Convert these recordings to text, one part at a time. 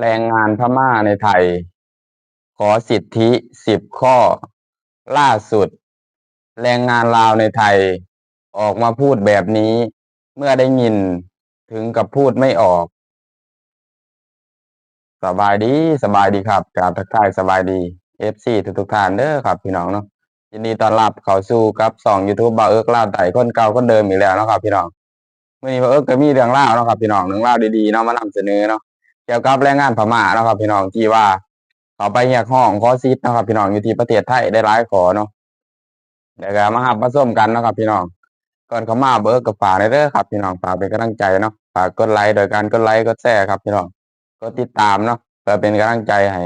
แรงงานพม่าในไทย ขอสิทธิสิบข้อ ล่าสุด แรงงานลาวในไทย ออกมาพูดแบบนี้ เมื่อได้ยินถึงกับพูดไม่ออก สบายดีสบายดีครับกราบทักทายสบายดี FC ทุกทุกท่านเด้อครับ พี่น้องเนาะยินดีต้อนรับเข้าสู่กับสอง YouTube บ่าวเอิร์กล่าวไต่คนเก่าคนเดิมอีกแล้วเนาะครับ พี่น้องเมื่อนี้บ่าวเอิกก็มีเรื่องเล่าเนาะครับพี่น้องเรื่องเล่าดีๆเนาะมานำเสนอเนาะ เกี่ยวกับแรงงานพม่านะครับ พี่น้องที่ว่าเขาไปแยกห้องขอซีดนะครับ พี่น้องอยู่ที่ประเทศไทยได้หลายขอเนาะเดี๋ยวก็มาหับมาส้มกันนะครับ พี่น้องก่อนเขามาเบิกกับฝากในเด้อครับ พี่น้องฝากเป็นกำลังใจเนาะฝากกดไลค์โดยการกดไลค์กดแชร์ครับ พี่น้องกดติดตามเนาะเพื่อเป็นกำลังใจให้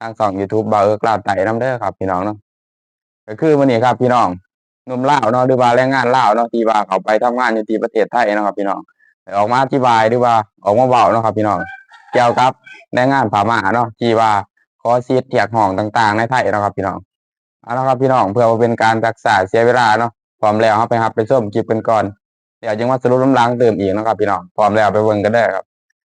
ทางสอง YouTube บ่าวเอิกลาวไต่น้ำเด้อครับ พี่น้องเนาะก็คือมื้อนี้ครับ พี่น้องนุ่มเล่าเนาะหรือว่าแรงงานเล่าเนาะที่ว่าเขาไปทำงานอยู่ที่ประเทศไทยเนาะครับ พี่น้องออกมาอธิบายหรือว่าออกมาเว้าเนาะครับ พี่น้อง เกี่ยวกับแรงงานพม่าเนาะที่ว่าขอซีดเทียกห้องต่างๆ ในไทยเนาะครับพี่น้องเอาละครับพี่น้องเพื่อบ่เป็นการรักษาเสียเวลาเนาะพร้อมแล้วเฮาไปรับไปชมคลิปกันก่อนเดี๋ยวจึงว่าสรุปน้ำล้างเติมอีกเนาะครับพี่น้องพร้อมแล้วไปเบิ่งกันได้ครับ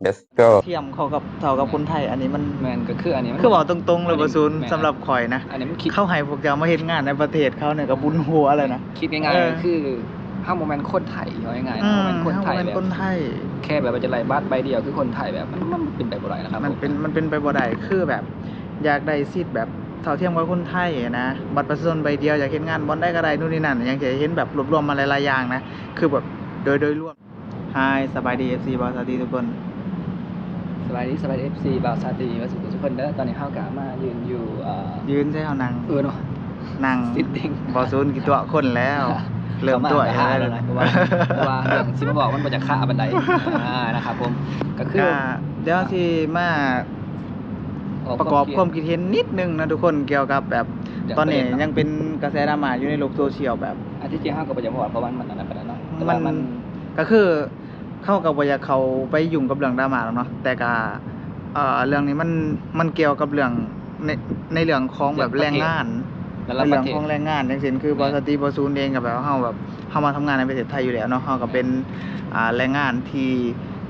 let's go เทียมเขากับเท่ากับคนไทย อันนี้มันแมนก็คืออันนี้มัน คือบอกตรงๆเลยอันนี้บาซูนแม่นสำหรับข่อยนะ อันนี้มันคิดเข้าให้พวกเจ้ามาเฮ็ดงานในประเทศเขาเนี่ยกับบุญหัวเลยนะคิดง่ายเออๆก็คือ ห้าโมเมนต์คนไทยเอาง่ายๆอืนะโมมเมนต์คนไทยเขาเป็นแบบคนไทย แค่แบบว่าจะไล่บัตรใบเดียวคือคนไทยแบบมันมันเป็นไปบ่ได้นะครับ มันเป็นผมันเป็นไปบ่ได้คือแบบ อยากได้สิทธิ์แบบเท่าเทียมกับคนไทยอะนะบัตรประชาชนใบเดียวอยากเห็นงานบอลได้ก็ได้นู่นนี่นั่นอยากจะเห็นแบบรวบรวมมาหลายๆอย่างนะคือแบบโดยโดยรวมฮายสบายดี FC บอสวัสดีทุกคนสบายดีสบายดี FC บ่าวซาตีว่าสุขทุกคนเด้อตอนนี้เฮากะมายืนอยู่เอ่อยืนใช่เอานั่งเออเนาะนั่ง Sitting บอซูนกี่ตัวคนแล้ว เริ่มตัวข้ามาแล้วนะเพราะว่าเพราะว่าเรื่องสิมาบอกมันบ่จะค่าบันไดอ่านะครับผมก็คือก็เดี๋ยวที่มาประกอบความคิดเห็นนิดนึงนะทุกคนเกี่ยวกับแบบตอนนี้ยังเป็นกระแสดราม่าอยู่ในโลกโซเชียลแบบอันที่จริงเฮาก็บ่จะบอกเพราะว่ามันอันนั้นไปแล้วเนาะแต่มัว่านมันก็คือเข้ากับว่าอยากเขาไปยุ่งกับเรื่องดราม่าแล้วเนาะแต่ก็เอ่อเรื่องนี้มันมันเกี่ยวกับเรื่องในในเรื่องของแบบแรงงาน แล้วในเราปเรื่ระองเทศ ของแรงงานอย่างเช่นคือบริษัทตีบอซูนเองกับแบบว่าเฮาแบบเฮามาทำงานในประเทศไทยอยู่แล้วเนาะเฮาก็เป็นอ่าแรงงานที่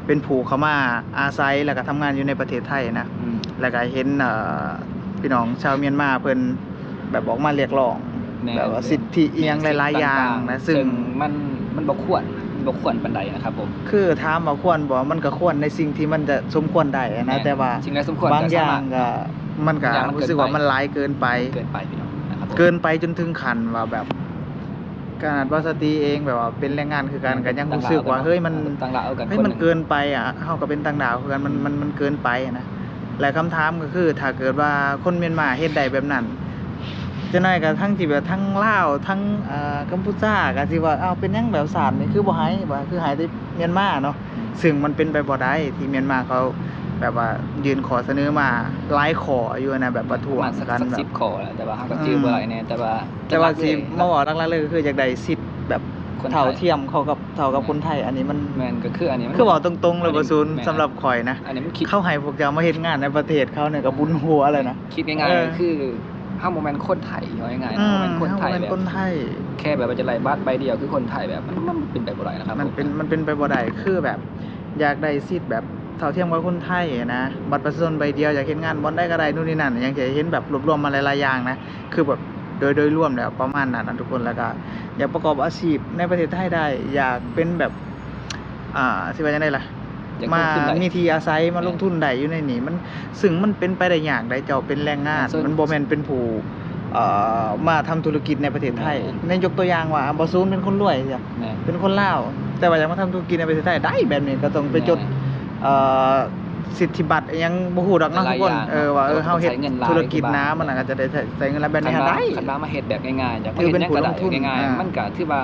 เป็นผู้เข้ามาอาศัยแล้วก็ทำงานอยู่ในประเทศไทยนะ อืมแล้วก็เห็นเอ่อพี่น้องชาวเมียนมาเพิ่นแบบออกมาเรียกร้องแน่แบบว่าสิทธิอีหยังหลายๆอย่างนะซึ่ง มันมันบ่ควรมันบ่ควรปานใดนะครับผมคือถามว่าควรบ่มันก็ควรในสิ่งที่มันจะสมควรได้อะนะแต่ว่าสิ่งใดสมควรบางอย่างสมรถก็มันก็บางอย่างมันรู้สึกว่าเกินไปมันหลายเกินไป เกินไปพี่น้องนะครับผม เกินไปจนถึงขั้นว่าแบบขนาดว่าสตรีเองแบบว่าเป็นแรงงานคือกันก็ยังรู้สึกว่าเฮ้ยมันต่างลาวเอากันเฮ้ยคมันหงเกินไปอะเฮาก็เป็นต่างดาวคือกันมันมันมันเกินไปอะนะและคำถามก็คือ ถ้าเกิดว่าคนเมียนมาเฮ็ดได้แบบนั้นจะน้อยก็ทั้งที่แบบทั้งลาวทั้งอ่ากัมพูชาก็สิว่าอ้าวเป็นหยังแบบสารนี่คือบ่ให้บ่คือให้ที่เมียนมาเนาะซึ่งมันเป็นไปบ่ได้ที่เมียนมาเขา แบบว่ายื่นขอเสนอมาหลายขออยู่นะแบบประท้วงประมาณสักกันสักแบบสิบข้อแหละแต่ว่าเฮาก็จื้อบ่หลายแน่แต่ว่าแต่ว่าสิหลัมากๆบอกหลักๆเลยก็คืออยากได้สิทธิ์แบบคนไทยเท่าเทียมเขากับเท่ากับคนไทย อันนี้มันแม่นก็คืออันนี้มัน คือบอกตรงๆเลยอันนี้บ่ซูนแม่น สำหรับข่อยนะ อันนี้มันคิด เข้าให้พวกเจ้ามาเฮ็ดงานในประเทศเขาเนี่ยก็บุญหัวเลยนะ คิดง่ายเออๆก็คือห้าโมเมนต์คนไทยเอาง่ายๆอืนะโมมเมนต์คนไทยเขาเป็นแบบคนไทย แค่แบบว่าจะไล่บัตรใบเดียวคือคนไทยแบบมันมันเป็นไปบ่ได้นะครับมันเป็นมันเป็นไปบ่ได้คือแบบ อยากได้สิทธิ์แบบ เท่าเทียมกับคนไทยอะนะบัตรประชาชนใบเดียวอยากเห็นงานบอลได้ก็ได้นู่นนี่นั่นอยากจะเห็นแบบรวบรวมมาหลายๆอย่างนะคือแบบโดยโดยรวมแล้วประมาณนั้นนะทุกคนแล้วก็อยากประกอบอาชีพในประเทศไทยได้ อยากเป็นแบบอ่าสิว่าจังได๋ล่ะอยากมาลงทุนได้มีที่อาศัยมาลงทุนได้อยู่ในนี้มันซึ่งมันเป็นไปได้ยากได้เจ้าเป็นแรงงานส่วนมันบ่แม่นเป็นผู้เอ่อมาทำธุรกิจในประเทศไทยแม่นในยกตัวอย่างว่าบ่ซูนเป็นคนรวยจ้ะแม่นเป็นคนลาวแต่ว่าอยากมาทำธุรกิจในประเทศไทยได้แบบนี้ก็ต้องไปจด เอ่อสิทธิบัตรอิหยังบ่ฮู้ดอกเนาะทุกคน หลายอย่างเออว่าเออต้องเฮาเฮ็ดใช้เงินหลายธุรกิจที่บ้านนะมันอาจจะได้ใช้ใช้เงินหลายแบบนี้คันว่าได้ คันว่ามาเฮ็ดแบบง่ายๆอยากคือเฮ็ดเป็นหยังก็ได้ผู้ลงทุนง่ายอ่าๆมันก็ถือว่า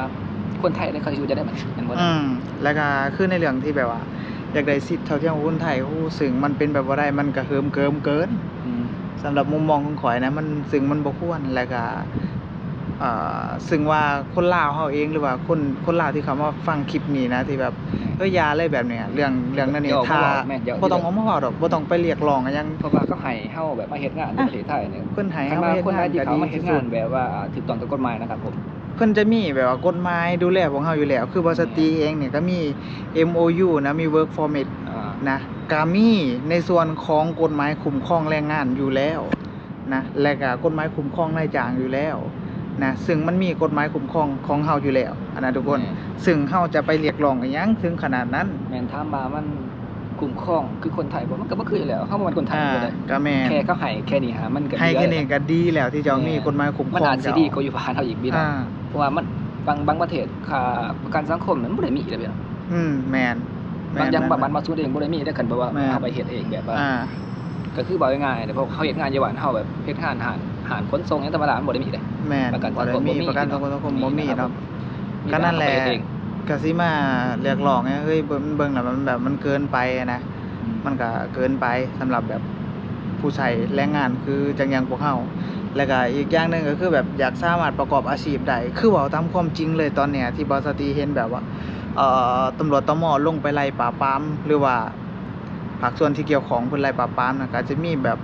คนไทยได้เขาอยู่จะได้มันมันบ่ได้ อืมแล้วก็คือในเรื่องที่แบบว่า อยากได้สิทธิ์เท่าเทียมกับคนไทยโอ้ซึ่งมันเป็นแบบบ่ได้มันก็เหิมเกิมเกินอืมสำหรับมุมมองของข่อยนะมันซึ่งมันบ่ควรแล้วก็เอ่อ ซึ่งว่าคนลาวเฮาเองหรือว่าคนคนลาวที่เขามาฟังคลิปนี้นะที่แบบเอ้ยอยาเลยแบบเนี้ยเรื่องเรื่องนั้นนี่อย่าออกมาถ้าเว้าแม่นอย่าบ่ต้องเอามาเว้าดอกบ่ต้องไปเรียกร้องอะหยังเพราะว่าก็ให้เฮาแบบมาเฮ็ดงานในประเทศไทยเนี่ยเพิ่นให้คันเฮาว่าเฮ็ดคนงาใดนที่ก็เขาดีมาเฮ็ดที่สุงาดนแบบว่าถูกต้องตามกฎหมายนะครับผมเพิ่นจะมีแบบว่ากฎหมายดูแลของเฮาอยู่แล้ว คือบริษัทตีเองเนี่ยก็มี MOU นะ มี work permit อ่านะกามีในส่วนของกฎหมายคุ้มครองแรงงานอยู่แล้วนะและก็กฎหมายคุ้มครองนายจ้างอยู่แล้ว นะซึ่งมันมีกฎหมายคุ้มครองของเฮาอยู่แล้วอันนะทุกคน ซึ่งเฮาจะไปเรียกร้องอีหยังถึงขนาดนั้น แม่นถามมามันกลุ่มครองคือคนไทยบ่มันก็บ่คืออยู่แล้วเฮาบ่มันคนไทยอ่าอยู่แล้วก็แม่นแค่เขาให้แค่นี้หามันก็ให้ดีแค่ล้วนี้ก็ดีแล้วที่จะมีกฎหมายคุ้มคมันรองอาจสิเจ้าดีกว่าอยู่บ้านเฮาอีกพี่น้องอ่าเพราะว่ามันบางบางประเทศค่าประกันสังคมมันบ่ได้มีเลยพี่น้องอืมแม่นแม่บางอย่างแม่บางบ้านบางส่วนเองบ่ได้มีได้คันบ่ว่าแม่นเอาไปเฮ็ดเองแบบว่าอ่าก็คือบอกง่ายๆแต่พอเขาเฮ็ดงานอยู่บ้านเฮาแบบเฮ็ดงานหารหารขนส่งหยังธรรมดามันบ่ได้มีเลย แม่นประกันบ่ได้สังคมบ่มีประกันสังคมสังคมบ่มีมีนะครับเนาะก็นั่นแหละมีบ้าเขาไปเฮ็ดเองก็สิมาเรียกร้องไงเฮ้ยเบิ่งเบิ่งแล้วมันแบบมันเกินไปอะนะมันก็เกินไปสำหรับแบบผู้ใช้แรงงานคือจังอย่างพวกเฮาแล้วก็อีกอย่างหนึงก็คือแบบอยากสามารถประกอบอาชีพได้คือเว้าตามความจริงเลยตอนเนี้ยที่บอสตีเห็นแบบว่าเอ่อตำรวจตมลงไปไล่ปราบปรามหรือว่าภาคส่วนที่เกี่ยวของเพิ่นไล่ปราบปรามน่ะก็จะมีแบบ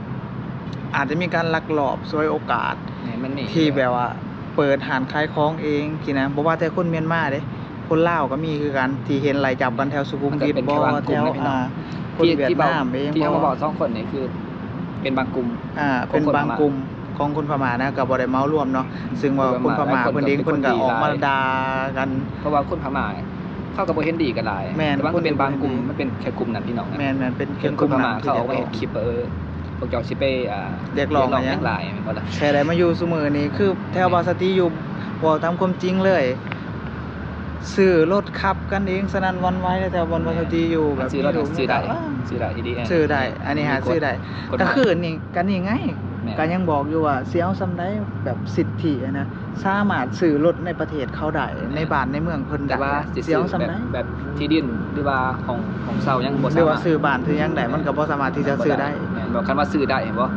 อาจจะมีการลักลอบฉวยโอกาส เนี่ยมันนี่ที่แบบว่า เปิดหานขายของเองที่นะบ่ว่าแต่คนเมียนมาเด้คนลาวก็มีคือกันที่เห็นไล่จับกันแถวสุขุมวิทบ่แถวอ่าคนที่เวียดที่บอกนามเองที่เขาบ่มาบอกสองคนนี่คือ เป็นบางกลุ่มอ่าของเป็นคนบางพม่ากลุ่มของคนพม่านะก็บ่ได้เมารวมเนาะซึ่งว่าคนคนพพม่าม่าหลายคนเพิ่นเองก็เป็นเพิ่นก็คนดีออกมาหลายด่ากัน เพราะว่าคนพม่าเขาก็บ่เห็นดีกันหลายแม่นแต่ว่าคนมันเป็นบางกลุ่มดีมันเป็นแค่กลุ่มนั้นพี่น้องนะแม่นๆเป็นเห็นกคลุ่นมพนั้ม่านเขาที่เอาไปเรีเฮ็ยดกคลิปเออ พวกเจ้าสิไปอ่าเรียกร้องเรียกร้องอะไรแม่งหลายแม่นบ่ล่ะแค่ได้มาอยู่ซุมื้อนี้คือแถวบาสติอยู่บ่ตามความจริงเลยซื้อรถขับกันเองสนั่นหวันไหวเลยแถวบนบาสติอยู่แบบซื้อรถมีลูกซื้อได้อ่าซื้อได้ดีซื้อได้ อันนี้หาซื้อได้ก็คือนี่กันนี่ไง แม่น ก็ยังบอกอยู่ว่าเสียเอาซำได้แบบสิทธิอะนะสามารถซื้อรถในประเทศเขาได้ในบ้านในเมืองเพิ่นแต่ได้ว่าสิเสียซื้อเอาซำแบบได้แบบที่ดินหรือว่าของของเซายังบ่หสารือว่ามารถซื้อบ้านซื้อหยังได้มันก็บ่สามารถที่จะซื้อได้ แม่นบอกคันว่าซื้อได้เห็นบ่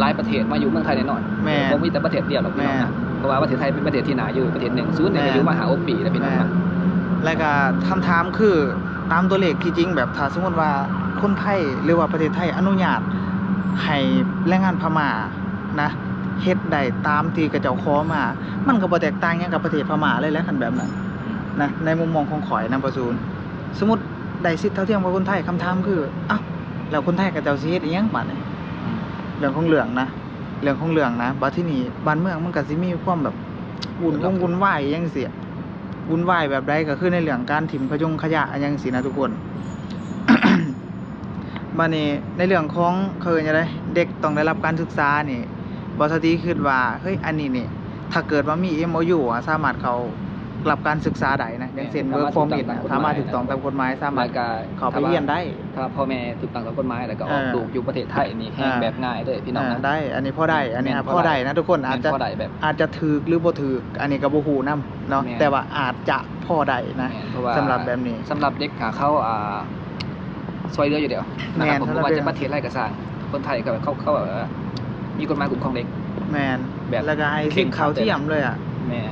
หลายประเทศมาอยู่เมืองไทยแน่นอนแม่นบ่มีแต่ประเทศเดียวหรอกพี่น้องแม่นะนเพราะว่าประเทศไทยเป็นประเทศที่น่าอยู่ประเทศหนึ่งศูนย์เนี่ยแม่นก็อยู่มาหา6ปีแล้วพี่น้องแม่นะ แล้วก็คำถามคือตามตัวเลขที่จริงแบบถ้าสมมุติว่าคนไทยหรือว่าประเทศไทยอนุญาต ให้แรงงานพม่านะเฮ็ดได้ตามที่กระเจ้าขอมา มันก็บ่แตกต่างหยังกับประเทศพม่าเลยแหละคันแบบนั้นนะในมุมมองของข่อยนะประซูนสมมติได้สิทธิ์เท่าเทียมกับคนไทยคำถามคืออ้าวแล้วคนไทยกับเจ้าสิเฮ็ดอีหยังบัดนี้เรื่องของเรื่องนะเรื่องของเรื่องนะบัดที่นี่บ้านเมืองมันก็สิมีความแบบวุ่นวงวุ่นวายอยังซี่วุ่นวายแบบใดก็คือในเรื่องการถิ่มขยงขยะอหยังซี่นะทุกคน บัดนี้ในเรื่องของเคยจะได้เด็กต้องได้รับการศึกษานี่บสติคิดว่าเฮ้ยอันนี้นี่ถ้าเกิดว่ามี MOU อะสามารถเขารับการศึกษาได้นะอย่างเช่น work permit นะสามารถถูกต้องตามกฎหมายสามารถแล้วก็เข้าไปเรียนได้ ถ้าพ่อแม่ถูกต้องตามกฎหมายแล้วก็ออกเออลูกอยู่ประเทศไทยนี่แฮงอ่าแบบง่ายเลยพี่น้องอ่านะได้ อันนี้พอได้อันนี้แม่นพพออได้ได้นะทุกคนอาจจะแม่นพอได้แบบอาจจะถูกหรือบ่ถูกอันนี้ก็บ่ฮู้นํเนาะแม่นแต่ว่าอาจจะพอได้นะแม่นเพราะว่าสำหรับแบบนี้สำหรับเด็กหาเข้าอ่า ซอยเรืออยู่เดียวนะครับผมแม่นเพราะว่าสำหรับเด็จะกประเทศไรก็สร้างคนไทยก็แบบเขาเขาแบบว่ามีกฎหมายคุ้มครองเด็กแมนแบบแล้วก็ให้เข่สิงทธิ์เขาครัดเลยเทียมเลยอะแม่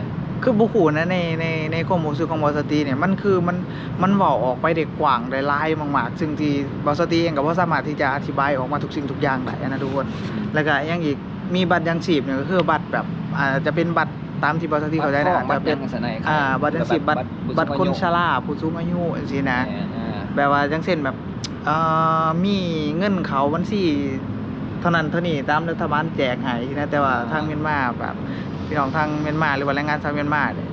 คือบ่ฮู้นะในในในความรู้สึกของบอสตีเนี่ยมันคือมันมันเว้าออกไปได้กว้างได้หลายมากๆซึ่งที่บอสตีเองก็บ่สามารถที่จะอธิบายออกมาทุกสิ่งทุกอย่างได้นะทุกคนแล้วก็ยังอีกมีบัตรยังชีพเนี่ยก็คือบัตรแบบอาจจะเป็นบัตรตามที่บอสตีเขาใจนะอาจบัจะตรเป็ยันงสนายอ่าบัตรยังชีพบัตรบัตรคนชราราผู้สูงอายุจังซี่นะแม่อ่าแบบว่าจังเช่นแบบเอ่อมีเงินเขาบัญชีเท่านั้นเท่านี้ตามรัฐบาลแจกให้นะแต่ว่าทางเมียนมาแบบพี่น้องทางเมียนมาหรือว่าแรงงานชาวเมียนมาเนี่ย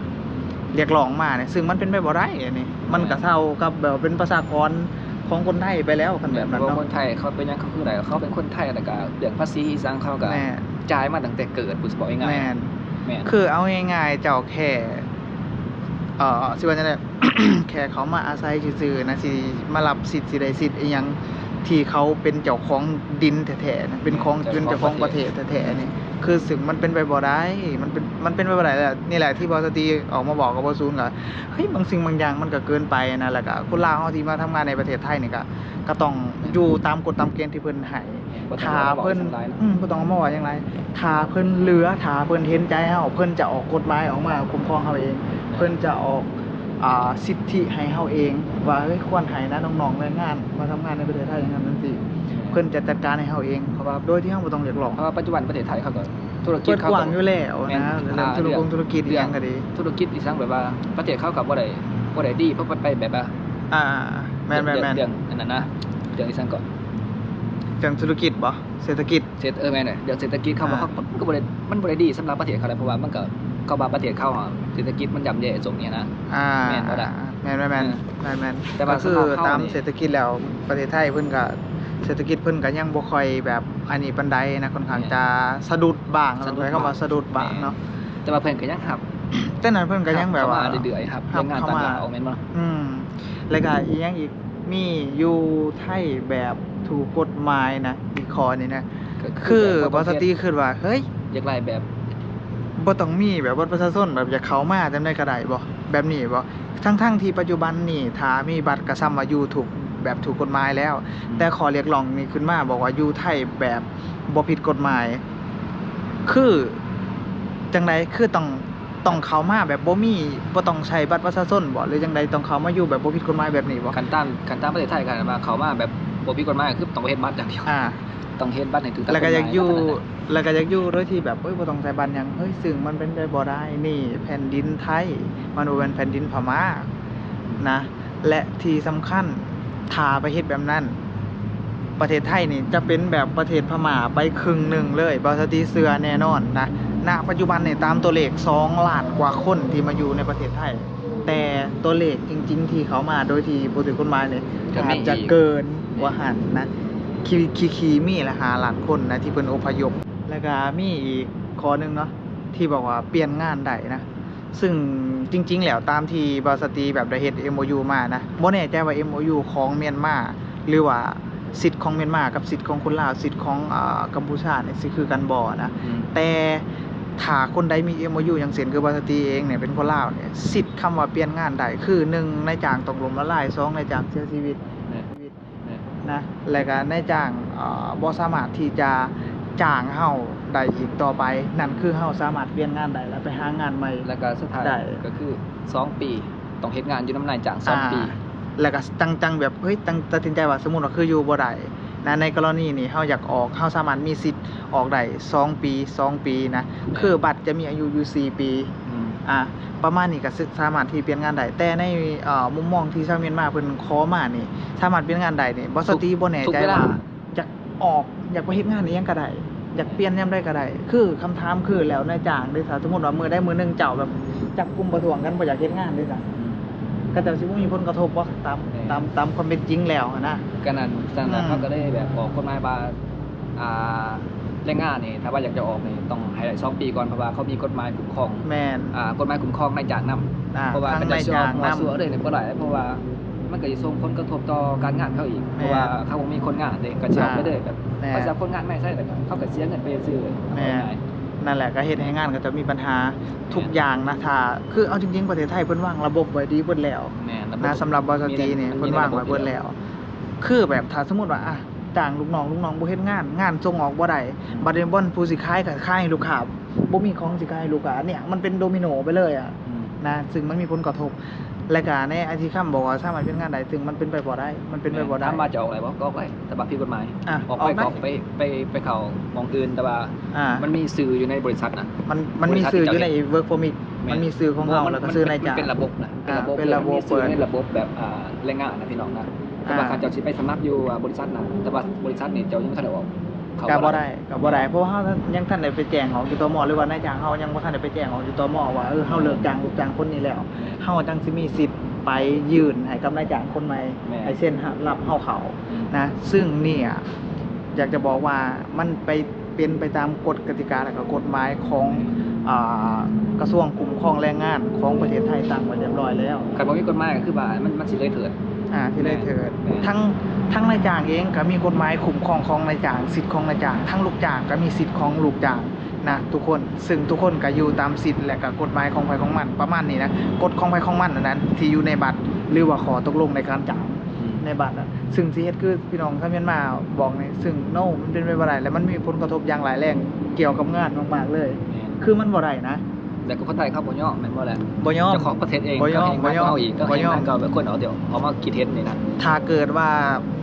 เรียกร้องมาเนี่ยซึ่งมันเป็นไปบ่ได้อันนี้มันก็เท่ากับแบบว่าเป็นประชากรของคนไทยไปแล้วกันแบบนั้นเพราะว่าเนาะคนไทยเขาเป็นหยังเขาคืออะไรเขาเป็นคนไทยแต่ก็เรื่องภาษีอีสังเขาก็แม่จ่ายมาตั้งแต่เกิดผู้สบอกง่ายแม่นๆแม่นคือเอาง่ายๆเจ้าแค่เอ่อสิว่าจังได๋ แค่เขามาอาศัยซื่อๆนะสิมารับสิทธิ์สิได้สิทธิ์อีหยังที่เขาเป็นเจ้าของดินแท้ๆนะเป็นของเป็นเจ้าของประเทศแท้ๆนี่คือสึงมันเป็นไปบ่ได้ มันเป็นมันเป็นไปบ่ได้แหละนี่แหละที่บอสตีออกมาบอกกับบ่ซูนก็เฮ้ยบางสิ่งบางอย่างมันก็เกินไปนะแล้วก็คนลาวเฮาที่มาทำงานในประเทศไทยนี่ก็ก็ต้องอยู่ตามกฎตามเกณฑ์ที่เพิ่นให้บ่ต้องถ้ามาบอกเพิ่นทำร้ายเนอะอืมบ่ต้องมาว่าอย่างไรถ้าเพิ่นเหลือถ้าเพิ่นเห็นใจเฮาเพิ่นจะออกกฎหมายออกมาคุ้มครองเฮาเอง เพิ่นจะออก อ่าสิทธิให้เฮาเอง ว่าเฮ้ยควรให้นะน้องๆแรงงานมาทำงานในประเทศไทยอย่างนั้นจังซี่เพิ่นจะจัดการให้เฮาเองเพราะว่าโดยที่เฮาบ่ต้องเรียกร้องเพราะว่าปัจจุบันประเทศไทยเขาก็ธุรกิเปิจดเขากก็ว้างอยู่แล้วแม่นนะเรื่องอ่าธุรกงธุรกิจอีหยังก็ดี ธุรกิจอีสังแบบว่าประเทศเขากับบ่ได้บ่ได้ดีเพราะไปแบบว่าอ่าแม่นแม่นแม่นเรื่องอันนั้นนะเรื่องอีสานก่อนเรื่องธุรกิจบ่เศรษฐกิจเศรษฐเออแม่นเนี่ยเรื่องเศรษฐกิจเขาว่าอ่าเขามันก็บ่ได้มันบ่ได้ดีสำหรับประเทศเขาเลยเพราะว่ามันก็ เขาว่าประเทศเขาอะเศรษฐกิจมันย่ำแย่ตรงเนี้ยนะ อ่าแม่นบ่ล่ะแม่นแม่นแม่นเออแม่นแม่นแต่ว่าก็คือสภาพเขาตามนี่ เศรษฐกิจแล้วประเทศไทยเพิ่นก็เศรษฐกิจเพิ่นก็ยังบ่ค่อยแบบอันนี้ปานใดนะค่อนข้างจะสะดุดบ้างสะดุดใช้คำว่าสะดุดบ้างเนาะแต่ว่าเพิ่นก็ยังหับแต่นั้นเพิ่นก็ยังแบบว่า เข้มเรื่อยๆครับครับแรงงานเข้าต่างมา ดาวแม่นบ่ อืมแล้วก็อีกอย่างอีกมีอยู่ไทยแบบถูกกฎหมายนะอีกข้อนี่นะก็คือแบบบอสตีคือว่า เฮ้ย อยากไล่แบบ บ่ต้องมีแบบบัตรประชาชนแบบอยากเข้ามาจำได้ก็ได้บ่แบบนี้บ่ทั้งๆที่ปัจจุบันนี่ถ้ามีบัตรก็ซ้ำว่าอยู่ถูกแบบถูกกฎหมายแล้ว แต่ขอเรียกร้องนี่ขึ้นมาบอกว่าอยู่ไทยแบบบ่ผิดกฎหมาย คือจังไดคือต้องต้องเข้ามาแบบบ่มีบ่ต้องใช้บัตรประชาชนบ่หรือจังไดต้องเข้ามาอยู่แบบบ่ผิดกฎหมายแบบนี้บ่คันตามคันตามประเทศไทยกันว่าเขามาแบบบ่ผิดกฎหมายก็คือต้องไปเฮ็ดบัตรอย่างเดียวอ่า ต้องเฮ็ดบัตรให้ถูกตามแล้วก็อยากอยู่ฎหมายแล้วก็อยากอยู่โดยที่แบบเอ้ยบ่ต้องใส่บัตรหยังเฮ้ยซึ่งมันเป็นไปบ่ได้นี่แผ่นดินไทย มันบ่เป็นแผ่นดินพม่านะและที่สำคัญถ้าไปเฮ็ดแบบนั้น ประเทศไทยนี่จะเป็นแบบประเทศพม่าไปครึ่งหนึ่งเลยบริษัทเสือแน่นอนนะณปัจจุบันเนี่ยตามตัวเลข2ล้านกว่าคนที่มาอยู่ในประเทศไทย แต่ตัวเลขจริง ๆ ที่เขามาโดยที่บ่ถูกกฎหมายเนี่ยก็มีอาจจะอีกเกินกว่าหันนะ คีคีคีมีละหาล้านคนนะที่เพิ่นอพยพ แล้วก็มีอีกข้อหนึงเนาะที่บอกว่าเปลี่ยนงานได้นะ ซึ่งจริง ๆ แล้วตามที่บริษัทตีแบบได้เฮ็ด MOU มานะบ่แน่ใจว่า MOU ของเมียนมาหรือว่าสิทธิ์ของเมียนมากับสิทธิ์ของคนลาวสิทธิ์ของอ่ากัมพูชาเนี่ยสิคือกันบ่นะอืมแต่ถ้าคนใดมี MOU อย่างเช่นคือบริษัทตีเองเนี่ยเป็นคนลาวเนี่ยสิทธิ์คำว่าเปลี่ยนงานได้คือหนึ่งนายจ้างต้องล้มละลายสองนายจ้างเสียชีวิตเนี่ยชีวิตเนี่ยนะแล้วก็นายจ้างเอ่อบ่สามารถที่จะจ้างเฮาได้อีกต่อไป นั่นคือเฮาสามารถเปลี่ยนงานได้แล้วไปหางานใหม่แล้วก็สุดท้ายได้ก็คือสองปีต้องเฮ็ดงานอยู่น้ำนายจ้างสองปีาแล้วก็จังจังแบบเฮ้ยตังตัดสินใจว่าสมมุติว่าคืออยู่บ่ได้นะในกรณีนี้เฮาอยากออกเฮาสามารถมีสิทธิ์ออกได้สองปีสองปีนะคือบัตรจะมีอายุอยู่สี่ปี อืมอ่าประมาณนี้ก็ซึสามารถที่เปลี่ยนงานได้แต่ในเอ่อมุมมองที่ชาวเมียนมาเพิ่นขอมานี่ สามารถเปลี่ยนงานได้นี่บ่สติบ่แน่ทุกใจเวลาว่าอยากออกอยากไปเฮ็ดงานนี้ยังก็ได้อยากเปลี่ยนยามใดก็ได้ คือคำถามคือแล้วนายจ้างเด้ถ้าสมมุติว่ามือได้มือหนึงเจ้าแบบจับกลุ่มประท้วงกันบ่อยากเฮ็ดงานเด้จ้ะอืมก็จะสิบ่มีผลกระทบบ่ตามเออตามตามความเป็นจริงแล้วอะนะก็นั่นดังนั้นอืมเขาก็ได้แบบออกกฎหมายว่าอ่า แรงงานนี่ถ้าว่าอยากจะออกนี่ต้องให้ได้สองปีก่อนเพราะว่าเขามีกฎหมายคุ้มครองแม่นอ่ากฎหมายคุ้มครองนายจ้างนำอ่าเพราะว่าทั้งมันจะนายช่วยจ้างหัวนำ สัวเลยเนี่ยบ่ได้เพราะว่ามันก็จะส่งผลกระทบต่อการงานเขาอีกแม่เพราะว่าเขาบ่มีคนงานเด้ก็สิออกไปเลยแบบแม่เขาจะเอาคนงานไม่ใช่แต่ก็เขาก็เสียเงินไปซื้อแม่เอาง่ายนั่นแหละก็เฮ็ดให้งานก็จะมีปัญหาทุกอย่างนะถ้าคือเอาจริงๆประเทศไทยเพิ่นวางระบบไว้ดีเบิดแล้ว แม่ระบบนะสำหรับบริษัทตีเนี่ยมีเพิ่นในวางระบบไว้เบิดแล้ว คือแบบถ้าสมมุติว่าอะ จ้างลูกน้องลูกน้องบ่เฮ็ดงาน งานส่งออกบ่ได้บัดนี้บ่อนผู้สิขายก็ขายให้ลูกค้าบ่มีของสิขายให้ลูกค้าเนี่ยมันเป็นโดมิโนไปเลยอะอืมนะซึ่งมันมีผลกระทบและก็ในอาชีพค้ำบอกว่าสามารถเป็นงานได้ซึ่งมันเป็นไปบ่ได้ มันเป็นไปบ่ได้ถามว่าจะออกอะไรบ่ก็ออกได้แต่ว่าผิดกฎหมายอะออกอไปอกได้ก็ออกไปไปไปเข้าหมองอื่นแต่ว่าอ่ามันมีสื่ออยู่ในบริษัทนะมันมันมีสื่ออยู่ใน work permit มันมีสื่อของเฮามันแล้วก็มันสื่อเป็นในจ้างเป็นระบบนะอ่าเป็นระบบมีสื่อเปิดในระบบแบบอ่าแรงงานนะพี่น้องนะ แต่ว่าอ่าการเจ้าสิไปสมัครอยู่อ่าบริษัทนะแต่ว่าบริษัทนี่เจ้ายังไม่ทันได้ออกเขาก็บ่ได้ก็บ่ได้เพราะว่าเฮายังทันได้ไปแจ้งของอยู่ตมหรือว่านายจ้างเฮายังบ่ทันได้ไปแจ้งของอยู่ตมว่าเออเฮาเลิกจ้างลูกจ้างคนนี้แล้วเฮาจังสิมีสิทธิ์ไปยื่นให้กับนายจ้างคนใหม่แม่ให้เซ็นรับเฮาเขาอืมนะ ซึ่งเนี่ยอยากจะบอกว่ามันไปเป็นไปตามกฎกติกาและก็กฎหมายของอ่ากระทรวงคุ้มครองแรงงานของประเทศไทยตั้งไว้เรียบร้อยแล้วการบ่มีกฎหมายก็คือว่ามันมันสิเลยเถิด อ่าที่ได้เถิดแม่ทั้งทั้งนายจ้างเองก็มีกฎหมายคุ้มครองของนายจ้างสิทธิ์ของนายจ้างทั้งลูกจ้างก็มีสิทธิ์ของลูกจ้างนะทุกคนซึ่งทุกคนก็อยู่ตามสิทธิ์และก็กฎหมายของใครของมันประมาณนี้นะกฎของใครของมันอันนั้น ที่อยู่ในบัตรหรือว่าขอตกลงในการจ้างอืมในบัตรอะซึ่งสิเฮ็ดคือพี่น้องท่านเมียนมาบอกนี่ซึ่งโนมันเป็นไปบ่ได้และมันมีผลกระทบอย่างหลายแรงเกี่ยวกับงานมากๆเลยแม่นคือมันบ่ได้นะ แต่ก็คนไทยเขาบ่ยอมแม่นบ่แหละบ่ยอม เจ้าของประเทศเองบ่ยอมก็เห็นบ่ยอมเอาอีกก็บ่เห็นยอม มันก็แบบคนเอาเดี๋ยวเอามาคิดเห็นนี่นะถ้าเกิดว่า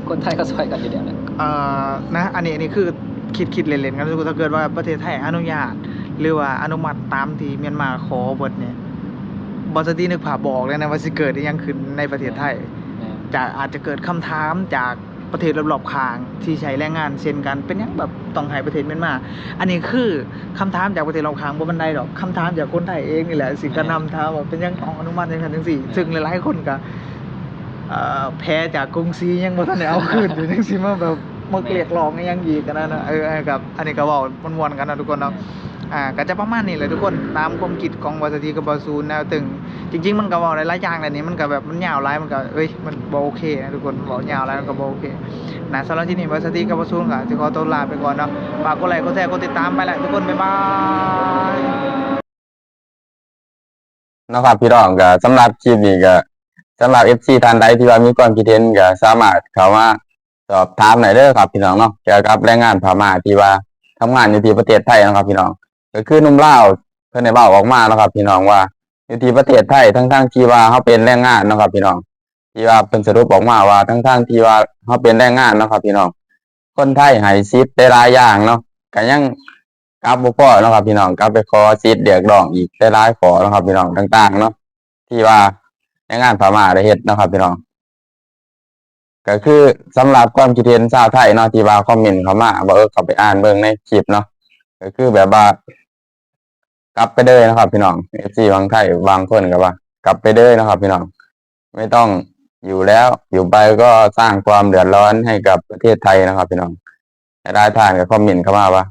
คนไทยก็ช่วยกันอยู่เดียวแหละเอ่อนะอันนี้อันนี้คือคิดคิดเล่นๆกันถ้าเกิดว่าประเทศไทยอนุญาต หรือว่าอนุมัติตามที่เมียนมาขอเบิดเนี่ยบ่สตินึกภาพบอกเลยนะว่าสิเกิดอิหยังขึ้นในประเทศไทย แม่นจะอาจจะเกิดคำถามจาก ประเทศรอบๆข้าง ที่ใช้แรงงานเช่นกันเป็นหยังแบบต้องให้ประเทศเมียนมา อันนี้คือคำถามจากประเทศรอบข้างบ่บันไดดอกคำถามจากคนไทยเองนี่แหละสิกระนำถามว่าเป็นยังต้องอนุมัติจังซั่นจังซี่ซึ่งหลายๆคนก็แพ้จากกรุงศรียังบ่ทันได้เอาคืนอยู่จังซี่มาแบบมาเรียกร้องยังอีกกันนะเออเออกับ อันนี้ก็เว้าม่วนๆกันนะทุกคนเนาะ อ่าก็จะประมาณนี้แหละทุกคนตามความคิดของวาสตีกับบาซูนแนวตึง จริง ๆ มันก็บอกหลายๆอย่างแต่นี้มันก็แบบมันยาวหลายมันก็เอ้ยมันบ่โอเคนะทุกคนบอกยาวหลายมันก็บ่โอเคนะสำหรับที่นี่วาสตีกับบาซูนก็จะขอตัวลาไปก่อนเนาะฝากกดไลค์กดแชร์กดติดตามไปแหละทุกคนบ๊ายบายนะครับพี่น้องก็สำหรับคลิปนี้ก็สำหรับ FC ท่านใดที่ว่ามีความคิดเห็นก็สามารถเข้ามาสอบถามได้เด้อครับพี่น้องเนาะเกี่ยวกับแรงงานพม่าที่ว่าทำงานอยู่ที่ประเทศไทยนะครับพี่น้อง ก็คือนุ่มเลาเพิ่อนได้เว้าออกมาเนาะครับ พี่น้องว่าอยู่ที่ประเทศไทยทั้งๆที่ว่าเฮาเป็นแรงงานนะครับ พี่น้องที่ว่าเพิ่นสรุปออกมาว่าทั้งๆที่ว่าเฮาเป็นแรงงานนะครับ พี่น้อง คนไทยห้สิทธิ์ได้หลายอย่างเนาะก็ยังกลับบ่พอนะครับ พี่น้องกลับไปขอสิทธิ์เรียกร้องอีกได้หลายขอนะครับ พี่น้องต่าง ๆ เนาะที่ว่าแรงงานพม่าได้เฮ็ดนะครับ พี่น้องก็คือสำหรับความคิดเห็นชาวไทยเนาะที่ว่าคอมเมนต์เขามาบ่เออเขาไปอ่านเบิ่งในคลิปเนาะก็คือแบบว่า กลับไปเลยนะครับ พี่น้องเอฟซีบางไทยบางคนก็ว่า กลับไปเลยนะครับ พี่น้อง ไม่ต้องอยู่แล้วอยู่ไปก็สร้างความเดือดร้อนให้กับประเทศไทยนะครับ พี่น้องได้ทานกับคอมเมนต์เข้ามาว่า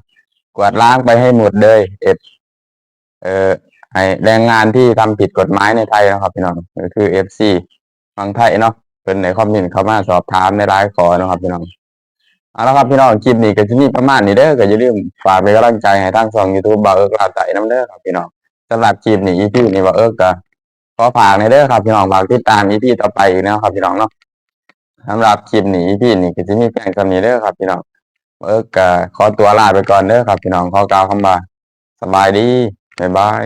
กวาดล้างไปให้หมดเลยเอ็ดเออให้แรงงานที่ทำผิดกฎหมายในไทยนะครับ พี่น้องก็คือเอฟซีบางไทยเนาะเป็นในคอมเมนต์เข้ามาสอบถามในไลน์ขอนะครับ พี่น้อง เอาละครับพี่น้องคลิปนี้ก็จะมีประมาณนี้เด้อก็อย่าลืมฝากเป็นกำลังใจให้ทางช่อง YouTube บ่าวเอิกลาดไต่น้ำเด้อครับพี่น้องสำหรับคลิปนี้ EP นี้บ่าวเอิกก็ขอฝากในเด้อครับพี่น้องฝากติดตาม EP ต่อไปอีกนะครับพี่น้องเนาะสำหรับคลิปนี้ EP นี้ก็จะมีเพียงคำนี้เด้อครับพี่น้องบ่าวเอิกก็ขอตัวลาไปก่อนเด้อครับพี่น้องขอกล่าวคำว่าสบายดีบ๊ายบาย